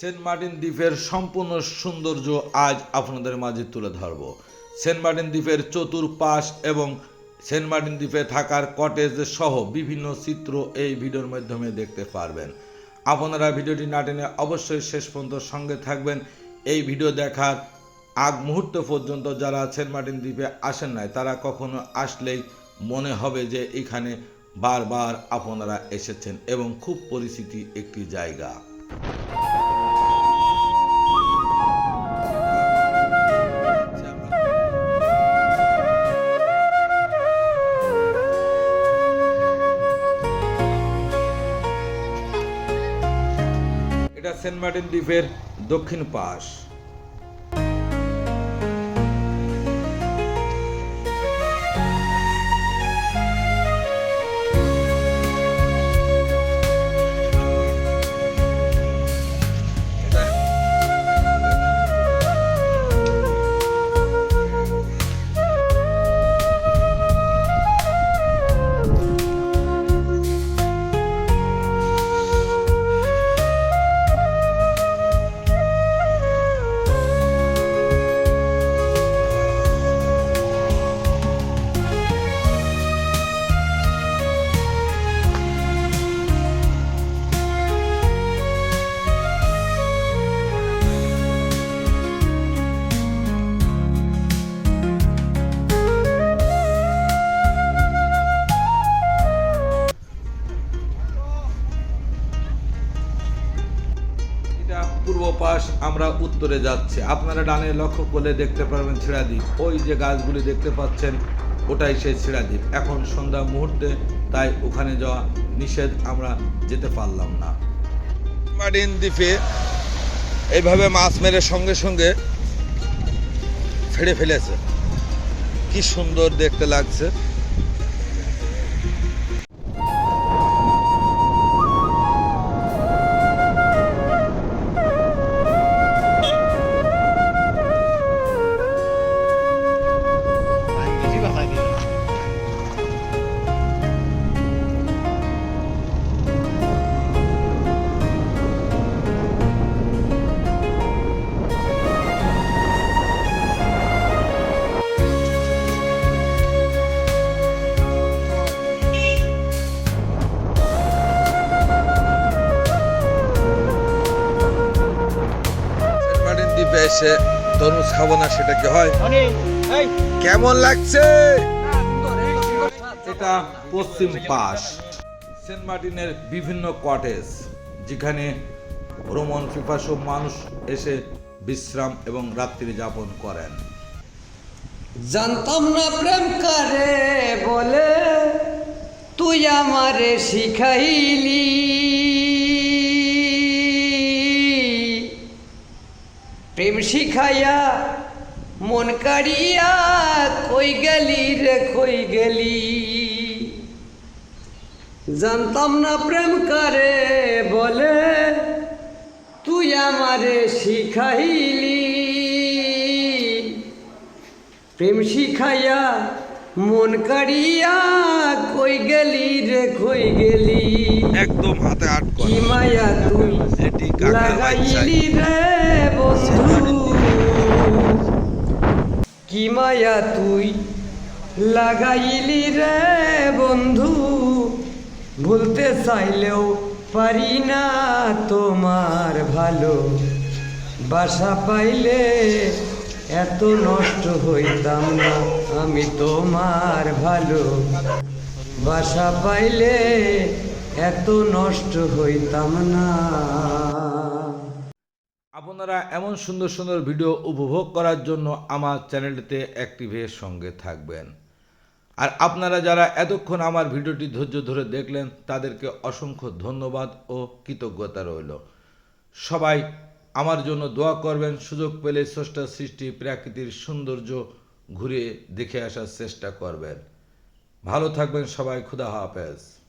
Saint Martin দ্বীপের সম্পূর্ণ সৌন্দর্য আজ আপনাদের মাঝে তুলে ধরব। সেন্ট মার্টিন দ্বীপের চতুর্পাশ এবং সেন্ট মার্টিন দ্বীপে থাকার কটেজ সহ বিভিন্ন চিত্র এই ভিডিওর মাধ্যমে দেখতে পারবেন। আপনারা ভিডিওটি না টেনে অবশ্যই শেষ পর্যন্ত সঙ্গে থাকবেন। এই ভিডিও দেখার আগ মুহূর্ত পর্যন্ত যারা সেন্ট মার্টিন দ্বীপে আসেন নাই, তারা কখনো আসলেই মনে হবে যে এখানে বারবার আপনারা এসেছেন এবং খুব পরিচিতি একটি জায়গা। এটা সেন্ট মার্টিন দ্বীপের দক্ষিণ পাশ। এটা পূর্ব পাশ আমরা উত্তরে যাচ্ছি। আপনারা ডানে লক্ষ্য করলে দেখতে পারবেন ছিড়াদ্বীপ। ওই যে গাছগুলি দেখতে পাচ্ছেন, ওটাই সেই ছিড়াদ্বীপ। এখন সন্ধ্যা মুহূর্তে, তাই ওখানে যাওয়া নিষেধ আমরা যেতে পারলাম না। মার্টিন দ্বীপে এইভাবে মাছ মেরে সঙ্গে সঙ্গে ছেড়ে ফেলেছে। কি সুন্দর দেখতে লাগছে। দ্বীপে এসে তরমুজ খাব না সেটা কি হয়? কেমন লাগছে? এটা পশ্চিম পাশ সেন্ট মার্টিনের বিভিন্ন কটেজ যেখানে ভ্রমণ পিপাসু মানুষ এসে বিশ্রাম এবং রাত্রি যাপন করেন। জানতাম না প্রেম করে বলে তুই আমারে শিখাইলি। প্রেম শিখাইয়া, মন কাড়িয়া, কই গেলি রে, কই গেলি? জানতাম না প্রেম করে বলে, তুই আমারে শিখাইলি। প্রেম শিখাইয়া, মন কাড়িয়া, কই গেলি রে, কই গেলি? একদম হাতে আট কি মায়া তুই এটি কাকের লাগাইলি রে বন্ধু। কি মায়া তুই লাগাইলি রে বন্ধু। ভুলতে চাইলেও পারি না তোমার ভালো। বাসা পাইলে এত নষ্ট হইতাম না আমি তোমার ভালো। বাসা পাইলে এত নষ্ট হইতাম না। আপনারা এমন সুন্দর সুন্দর ভিডিও উপভোগ করার জন্য আমার চ্যানেলটিতে অ্যাক্টিভের সঙ্গে থাকবেন। আর আপনারা যারা এতক্ষণ আমার ভিডিওটি ধৈর্য ধরে দেখলেন, তাদেরকে অসংখ্য ধন্যবাদ ও কৃতজ্ঞতা রইল। সবাই আমার জন্য দোয়া করবেন, সুযোগ পেলে স্রষ্টা সৃষ্টি প্রাকৃতির সৌন্দর্য ঘুরে দেখে আসার চেষ্টা করবেন। ভালো থাকবেন সবাই, খুদা হাফেজ।